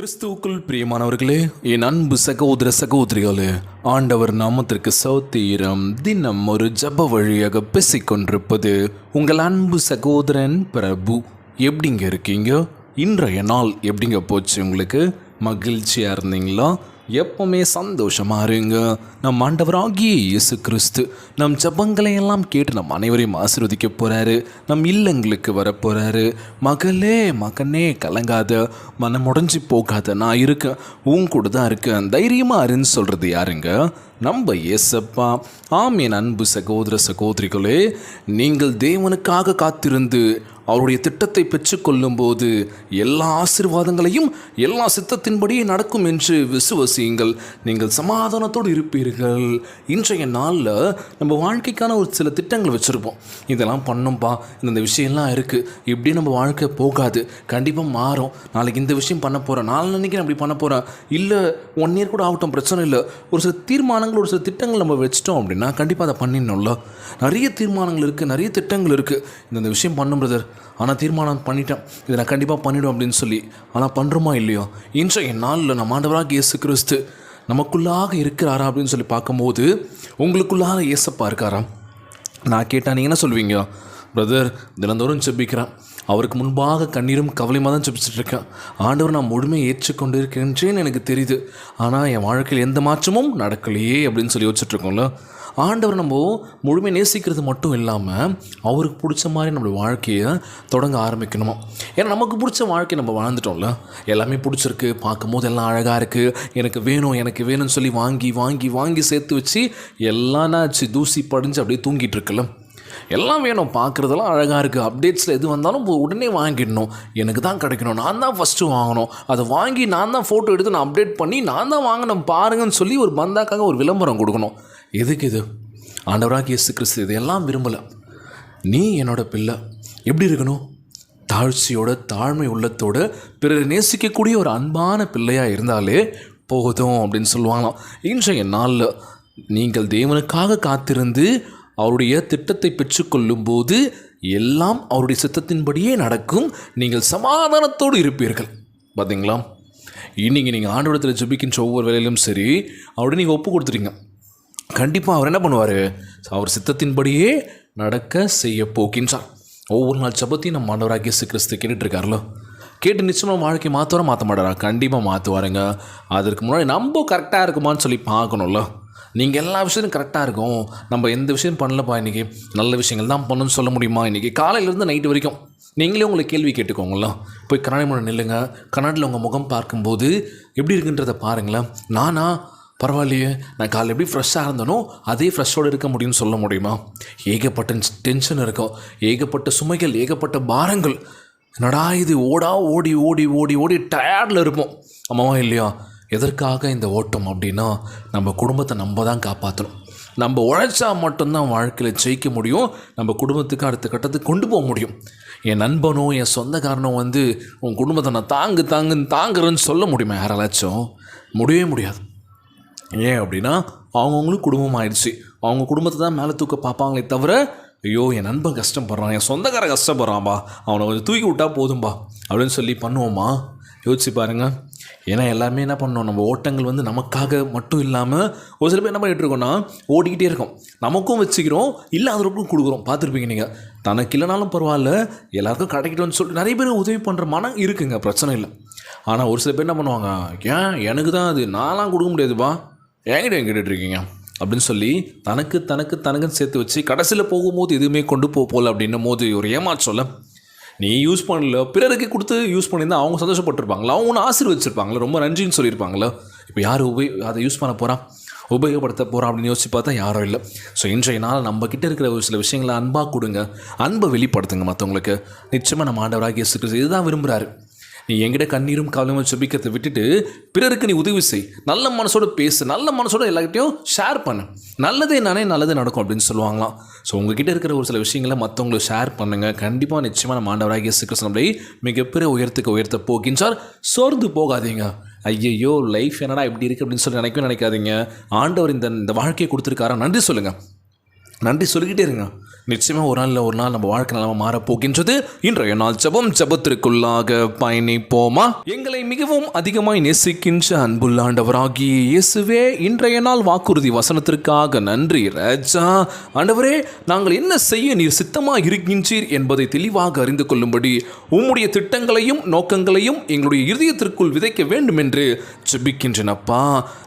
கிறிஸ்துவுக்குள் பிரியமானவர்களே என் அன்பு சகோதர சகோதரிகளே ஆண்டவர் நாமத்திற்கு சௌத்தீரம் தினம் ஒரு ஜப வழியாக பேசிக்கொண்டிருப்பது உங்கள் அன்பு சகோதரன் பிரபு. எப்படிங்க இருக்கீங்க? இன்றைய நாள் எப்படிங்க போச்சு உங்களுக்கு? மகிழ்ச்சியாக இருந்தீங்களா? எப்பவுமே சந்தோஷமாக இருங்க. நம் ஆண்டவராகிய இயேசு கிறிஸ்து நம் ஜபங்களை எல்லாம் கேட்டு நம் அனைவரையும் ஆசீர்வதிக்க போகிறாரு நம் இல்லங்களுக்கு வர மகளே மகனே கலங்காத மனம் உடஞ்சி போகாத நான் இருக்கேன் உன் கூட தான் இருக்கேன் தைரியமாக இருன்னு சொல்கிறது யாருங்க? நம்ம ஏசப்பா ஆம் என் அன்பு சகோதர சகோதரிகளே நீங்கள் தேவனுக்காக காத்திருந்து அவருடைய திட்டத்தை பெற்றுக்கொள்ளும் போது எல்லா ஆசீர்வாதங்களையும் எல்லா சித்தத்தின்படியே நடக்கும் என்று விசுவசியுங்கள். நீங்கள் சமாதானத்தோடு இருப்பீர்கள். இன்றைய நாளில் நம்ம வாழ்க்கைக்கான ஒரு சில திட்டங்கள் வச்சுருப்போம். இதெல்லாம் பண்ணும்பா இந்த விஷயம்லாம் இருக்குது இப்படியே நம்ம வாழ்க்கை போகாது. கண்டிப்பாக மாறும். நாளைக்கு இந்த விஷயம் பண்ண போகிறேன் நாலு நான் அப்படி பண்ண போகிறேன் இல்லை ஒன் இயர் கூட ஆகட்டும் பிரச்சனை இல்லை. ஒரு சில தீர்மானங்கள் ஒரு சில திட்டங்கள் நம்ம வச்சிட்டோம் அப்படின்னா கண்டிப்பாக அதை பண்ணிடணும்ல. நிறைய தீர்மானங்கள் இருக்குது நிறைய திட்டங்கள் இருக்குது இந்த விஷயம் பண்ணும் பிரதர் ஆனால் தீர்மானம் பண்ணிட்டேன். இதை நான் கண்டிப்பாக பண்ணிவிடும் அப்படின்னு சொல்லி. ஆனால் பண்ணுறோமா இல்லையோ? இன்றைய நாளில் நம்ம ஆண்டவராக இயேசு கிறிஸ்து நமக்குள்ளாக இருக்கிறாரா அப்படின்னு சொல்லி பார்க்கும்போது உங்களுக்குள்ளாக இயேசப்பா இருக்காரா நான் கேட்டால் நீங்கள் என்ன சொல்வீங்க? பிரதர் தினந்தோறும் செப்பிக்கிறேன் அவருக்கு முன்பாக கண்ணீரும் கவலையுமாக தான் செப்பிச்சிட்ருக்கேன் ஆண்டவர் நான் முழுமையை ஏற்றுக்கொண்டு இருக்கின்றேன்னு எனக்கு தெரியுது. ஆனால் என் வாழ்க்கையில் எந்த மாற்றமும் நடக்கலையே அப்படின்னு சொல்லி யோசிச்சிட்டுருக்கோம்ல ஆண்டவர் நம்ம முழுமையை நேசிக்கிறது மட்டும் இல்லாமல் அவருக்கு பிடிச்ச மாதிரி நம்மளுடைய வாழ்க்கையை தொடங்க ஆரம்பிக்கணுமா? ஏன்னா நமக்கு பிடிச்ச வாழ்க்கை நம்ம வாழ்ந்துட்டோம்ல. எல்லாமே பிடிச்சிருக்கு. பார்க்கும்போது எல்லாம் அழகாக இருக்குது எனக்கு வேணும் எனக்கு வேணும்னு சொல்லி வாங்கி வாங்கி வாங்கி சேர்த்து வச்சு எல்லாம் ஆச்சு தூசி படிஞ்சு அப்படியே தூங்கிட்டு இருக்குல்ல. எல்லாம் வேணும். பார்க்குறதெல்லாம் அழகாக இருக்குது அப்டேட்ஸில் எது வந்தாலும் உடனே வாங்கிடணும். எனக்கு தான் கிடைக்கணும். நான் தான் ஃபஸ்ட்டு வாங்கணும். அதை வாங்கி நான் தான் ஃபோட்டோ எடுத்து நான் அப்டேட் பண்ணி நான் தான் வாங்கினேன் பாருங்கன்னு சொல்லி ஒரு பந்தாக்காக ஒரு விளம்பரம் கொடுக்கணும். எதுக்கு இது? ஆண்டவராக இயேசு கிறிஸ்து இதெல்லாம் விரும்பலை. நீ என்னோட பிள்ளை எப்படி இருக்கணும்? தாழ்ச்சியோட தாழ்மை உள்ளத்தோட பிறரை நேசிக்கக்கூடிய ஒரு அன்பான பிள்ளையாக இருந்தாலே போதும் அப்படின்னு சொல்லுவாங்களாம். இன்றைய நாளில் நீங்கள் தேவனுக்காக காத்திருந்து அவருடைய திட்டத்தை பெற்றுக்கொள்ளும் போது எல்லாம் அவருடைய சித்தத்தின்படியே நடக்கும். நீங்கள் சமாதானத்தோடு இருப்பீர்கள். பார்த்தீங்களா இன்றைக்கி நீங்கள் ஆண்டவரத்தில் ஜுபிக்கின்ற ஒவ்வொரு வேலையிலும் சரி அவருடைய நீங்கள் ஒப்பு கொடுத்துறீங்க கண்டிப்பாக அவர் என்ன பண்ணுவார்? அவர் சித்தத்தின்படியே நடக்க செய்ய போகின்றார். ஒவ்வொரு நாள் ஜபத்தையும் நம்ம மாண்டவராக இயேசு கிறிஸ்து கேட்டுட்டு இருக்காருல்ல கேட்டு நிச்சயமாக வாழ்க்கை மாற்றுவார மாற்ற மாட்டாரா? கண்டிப்பாக மாற்றுவாருங்க அதற்கு முன்னாடி நம்ம கரெக்டாக இருக்குமான்னு சொல்லி பார்க்கணும்ல? நீங்கள் எல்லா விஷயத்தையும் கரெக்டாக இருக்கும் நம்ம எந்த விஷயம் பண்ணலப்பா இன்றைக்கி நல்ல விஷயங்கள் தான் பண்ணணும்னு சொல்ல முடியுமா இன்றைக்கி காலையிலேருந்து நைட்டு வரைக்கும் நீங்களே உங்களை கேள்வி கேட்டுக்கோங்களா போய் கண்ணாடி முன்னாடி நில்லுங்க. கண்ணாடியில் உங்கள் முகம் பார்க்கும்போது எப்படி இருக்குன்றதை பாருங்களேன். நானா பரவாயில்லையே நான் காலை எப்படி ஃப்ரெஷ்ஷாக இருந்தனோ அதே ஃப்ரெஷ்ஷோடு இருக்க முடியும்னு சொல்ல முடியுமா? ஏகப்பட்ட டென்ஷன் இருக்கும். ஏகப்பட்ட சுமைகள் ஏகப்பட்ட பாரங்கள். என்னடா இது ஓடா ஓடி ஓடி ஓடி ஓடி டயர்டில் இருப்போம். ஆமாவா இல்லையா? எதற்காக இந்த ஓட்டம் அப்படின்னா நம்ம குடும்பத்தை நம்ம தான் காப்பாற்றணும் நம்ம உழைச்சா மட்டும்தான் வாழ்க்கையில் ஜெயிக்க முடியும். நம்ம குடும்பத்துக்கு அடுத்த கட்டத்துக்கு கொண்டு போக முடியும். என் நண்பனோ என் சொந்தக்காரனோ வந்து உன் குடும்பத்தை நான் தாங்கு தாங்குன்னு தாங்குறேன்னு சொல்ல முடியுமா? யாராலாச்சும்? முடியவே முடியாது. ஏன் அப்படின்னா அவங்கவுங்களும் குடும்பம் ஆயிடுச்சு அவங்க குடும்பத்தை தான் மேலே தூக்க பார்ப்பாங்களே தவிர ஐயோ என் நண்பன் கஷ்டப்படுறான் என் சொந்தக்காரன் கஷ்டப்படுறான்பா அவனை கொஞ்சம் தூக்கி விட்டா போதும்பா அப்படின்னு சொல்லி பண்ணுவோமா? யோசிச்சு பாருங்க. ஏன்னா எல்லாமே என்ன பண்ணோம் நம்ம ஓட்டங்கள் வந்து நமக்காக மட்டும் இல்லாமல் ஒரு சில பேர் என்ன பண்ணிட்டு இருக்கோம்னா ஓடிக்கிட்டே இருக்கோம். நமக்கும் வச்சுக்கிறோம் இல்லாதவருக்கும் கொடுக்குறோம். பார்த்துருப்பீங்க நீங்கள் தனக்கு இல்லைனாலும் பரவாயில்ல எல்லாருக்கும் கிடைக்கட்டும்னு சொல்லிட்டு நிறைய பேர் உதவி பண்ணுற மனம் இருக்குங்க பிரச்சனை இல்லை. ஆனால் ஒரு சில பேர் என்ன பண்ணுவாங்க ஏன் எனக்கு தான் அது நான்லாம் கொடுக்க முடியாதுப்பா. என்கிட்ட கேட்டுட்டு இருக்கீங்க? அப்படின்னு சொல்லி தனக்கு தனக்கு தனக்குன்னு சேர்த்து வச்சு கடைசியில் போகும்போது எதுவுமே கொண்டு போக போகல அப்படின்னும் போது ஒரு ஏமாற்றம்ல நீ யூஸ் பண்ணல. பிறருக்கு கொடுத்து யூஸ் பண்ணியிருந்தா அவங்க சந்தோஷப்பட்டிருப்பாங்களா? அவங்க ஒன்று ஆசீர்வச்சிருப்பாங்களா ரொம்ப நன்றின்னு சொல்லியிருப்பாங்களா? இப்போ யார் உபயோக அதை யூஸ் பண்ண போகிறான் உபயோகப்படுத்த போகிறான் அப்படின்னு யோசிச்சு பார்த்தா யாரும் இல்லை. ஸோ இன்றைய நாள் நம்ம கிட்ட இருக்கிற ஒரு சில விஷயங்களை அன்பாக கொடுங்க. அன்பை வெளிப்படுத்துங்க மற்றவங்களுக்கு நிச்சயமாக நம்ம ஆண்டவராக இயேசு இதுதான் விரும்புகிறாரு நீ எங்கிட்ட கண்ணீரும் காலமும் செபிக்கிறதை விட்டுட்டு பிறருக்கு நீ உதவி செய். நல்ல மனசோட பேசு நல்ல மனசோட எல்லார்கிட்டையும் ஷேர் பண்ணு. நல்லதே நானே நல்லது நடக்கும் அப்படின்னு சொல்லுவாங்களாம். ஸோ உங்ககிட்ட இருக்கிற ஒரு சில விஷயங்களை மற்றவங்களுக்கு ஷேர் பண்ணுங்க. கண்டிப்பாக நிச்சயமாக நம்ம ஆண்டவராக இயேசு கிறிஸ்து மிகப்பெரிய உயரத்துக்கு உயர்த்த போகின்றார் சோர்ந்து போகாதீங்க. ஐயையோ லைஃப் என்னடா இப்படி இருக்குது அப்படின்னு சொல்லி நினைக்கவே நினைக்காதீங்க. ஆண்டவர் இந்த இந்த வாழ்க்கையை கொடுத்துருக்காரா? நன்றி சொல்லுங்கள் நன்றி சொல்லிக்கிட்டே இருங்க. நிச்சயமாக ஒரு நாளில் ஒரு நாள் நம்ம வாழ்க்கை நிலம மாறப்போகின்றது. இன்றைய நாள் ஜெபம் ஜெபத்திற்குள்ளாக பயணிப்போமா? எங்களை மிகவும் அதிகமாய் நேசிக்கின்ற அன்புள்ளாண்டவராகிய இயேசுவே இன்றைய நாள் வாக்குறுதி வசனத்திற்காக நன்றி ராஜா. ஆண்டவரே நாங்கள் என்ன செய்ய நீர் சித்தமாக இருக்கின்றீர் என்பதை தெளிவாக அறிந்து கொள்ளும்படி உம்முடைய திட்டங்களையும் நோக்கங்களையும் எங்களுடைய இருதயத்திற்குள் விதைக்க வேண்டும் என்று ஜெபிக்கின்றனப்பா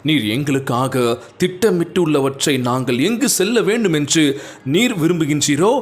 நீர் எங்களுக்காக திட்டமிட்டுள்ளவற்றை நாங்கள் எங்கு செல்ல வேண்டும் என்று நீர் விரும்புகின்றீரோ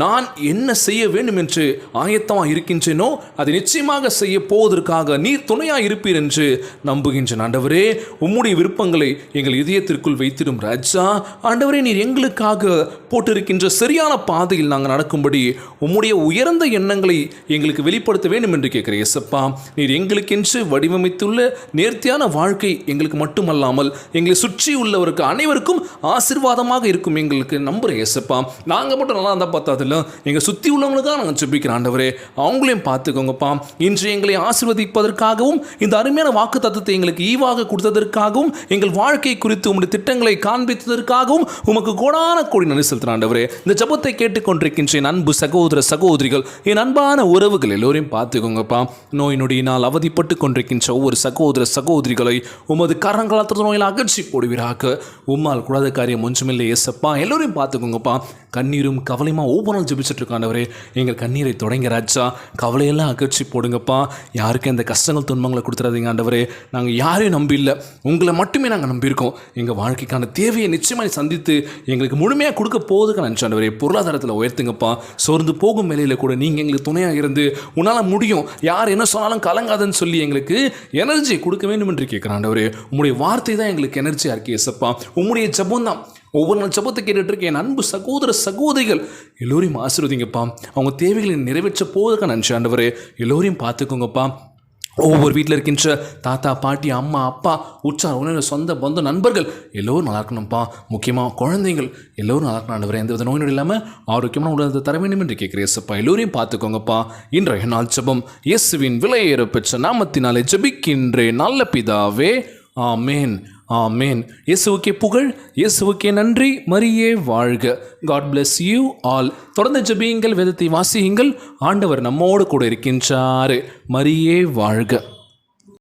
நான் என்ன செய்ய வேண்டும் என்று ஆயத்தமாக இருக்கின்றேனோ அதை நிச்சயமாக செய்ய போவதற்காக நீர் துணையாக இருப்பீர் என்று நம்புகின்றேன். ஆண்டவரே உம்முடைய விருப்பங்களை எங்கள் இதயத்திற்குள் வைத்திடும் ராஜா. ஆண்டவரே நீர் எங்களுக்காக போட்டிருக்கின்ற சரியான பாதையில் நாங்கள் நடக்கும்படி உம்முடைய உயர்ந்த எண்ணங்களை எங்களுக்கு வெளிப்படுத்த வேண்டும் என்று கேட்கிறேன். எசப்பா நீர் எங்களுக்கென்று வடிவமைத்துள்ள நேர்த்தியான வாழ்க்கை எங்களுக்கு மட்டுமல்லாமல் எங்களை சுற்றி உள்ளவருக்கு அனைவருக்கும் ஆசிர்வாதமாக இருக்கும் எங்களுக்கு நம்ப நம்புகிறேன் ஏசப்பா. நாங்கள் மட்டும் நல்லா இருந்தால் பார்த்தாதில்ல எங்கள் சுற்றி உள்ளவங்களுக்காக நாங்கள் ஜெபிக்கிற ஆண்டவரே. அவங்களையும் பார்த்துக்கோங்கப்பா. இன்று எங்களை ஆசிர்வதிப்பதற்காகவும் இந்த அருமையான வாக்கு தத்துவத்தை எங்களுக்கு ஈவாக கொடுத்ததற்காகவும் எங்கள் வாழ்க்கை குறித்து உங்களுடைய திட்டங்களை காண்பித்ததற்காகவும் உமக்கு கோடான கோடி நன்றி செலுத்தின ஆண்டவரே. இந்த ஜபத்தை கேட்டுக்கொண்டிருக்கின்ற என் அன்பு சகோதர சகோதரிகள் என் அன்பான உறவுகள் எல்லோரையும் பார்த்துக்கோங்கப்பா. நோய் நொடியினால் அவதிப்பட்டு கொண்டிருக்கின்ற ஒவ்வொரு சகோதர சகோதரிகளை உமது கரங்களாத்திர நோயில் அகற்றி போடுவீராக. உம்மால் கூடாத காரியம் ஒன்றுமில்லை ஏசப்பா. எல்லோரையும் பார்த்து பார்த்துக்கோங்கப்பா. கண்ணீரும் கவலையுமா ஒவ்வொரு நாள் ஜெபிச்சுட்டு இருக்காண்டவரே எங்கள் கண்ணீரை தொடங்க ராஜா. கவலையெல்லாம் அகற்றி போடுங்கப்பா. யாருக்கும் இந்த கஷ்டங்கள் துன்பங்களை கொடுத்துறாதீங்க ஆண்டவரே. நாங்கள் யாரையும் நம்பி இல்லை உங்களை மட்டுமே நாங்கள் நம்பியிருக்கோம். எங்கள் வாழ்க்கைக்கான தேவையை நிச்சயமாக சந்தித்து எங்களுக்கு முழுமையாக கொடுக்க போதுக்கு நன்றி ஆண்டவரே. பொருளாதாரத்தில் உயர்த்துங்கப்பா. சோர்ந்து போகும் வேலையில் கூட நீங்கள் எங்களுக்கு துணையாக இருந்து உன்னால் முடியும். யார் என்ன சொன்னாலும் கலங்காதுன்னு சொல்லி எங்களுக்கு எனர்ஜி கொடுக்க வேண்டும் என்று கேட்குறாண்டவரே உங்களுடைய வார்த்தை தான் எங்களுக்கு எனர்ஜியாக இருக்கு ஏசப்பா. உங்களுடைய ஜபம் தான் ஒவ்வொரு நாள் ஜபத்தை கேட்டுட்டு என் அன்பு சகோதர சகோதரிகள் எல்லோரையும் ஆசீர்வதிங்கப்பா. அவங்க தேவைகளை நிறைவேற்ற போவதற்காக நன்றி ஆண்டவரே எல்லோரையும் பார்த்துக்கோங்கப்பா. ஒவ்வொரு வீட்டில் இருக்கின்ற தாத்தா பாட்டி அம்மா அப்பா உற்சார் உணவு சொந்த பந்த நண்பர்கள் எல்லோரும் நல்லா இருக்கணும்ப்பா. முக்கியமாக குழந்தைகள் எல்லோரும் நல்லா இருக்கணும் எந்த வித நோய் இல்லாமல் ஆரோக்கியமான உணர்ந்து தர வேண்டும் என்று கேட்குறேன் சப்பா எல்லோரையும் பார்த்துக்கோங்கப்பா. இன்றைய நாள் ஜெபம் இயேசுவின் விலையேற பெற்ற நாமத்தினாலே ஜபிக்கின்றே நல்ல பிதாவே ஆமேன். ஆமேன். இயேசுவுக்கே புகழ் இயேசுவுக்கே நன்றி. மரியே வாழ்க. காட் பிளஸ் யூ ஆல் தொடர்ந்து ஜெபியுங்கள் வேதத்தை வாசியுங்கள். ஆண்டவர் நம்மோடு கூட இருக்கின்றாரு. மரியே வாழ்க.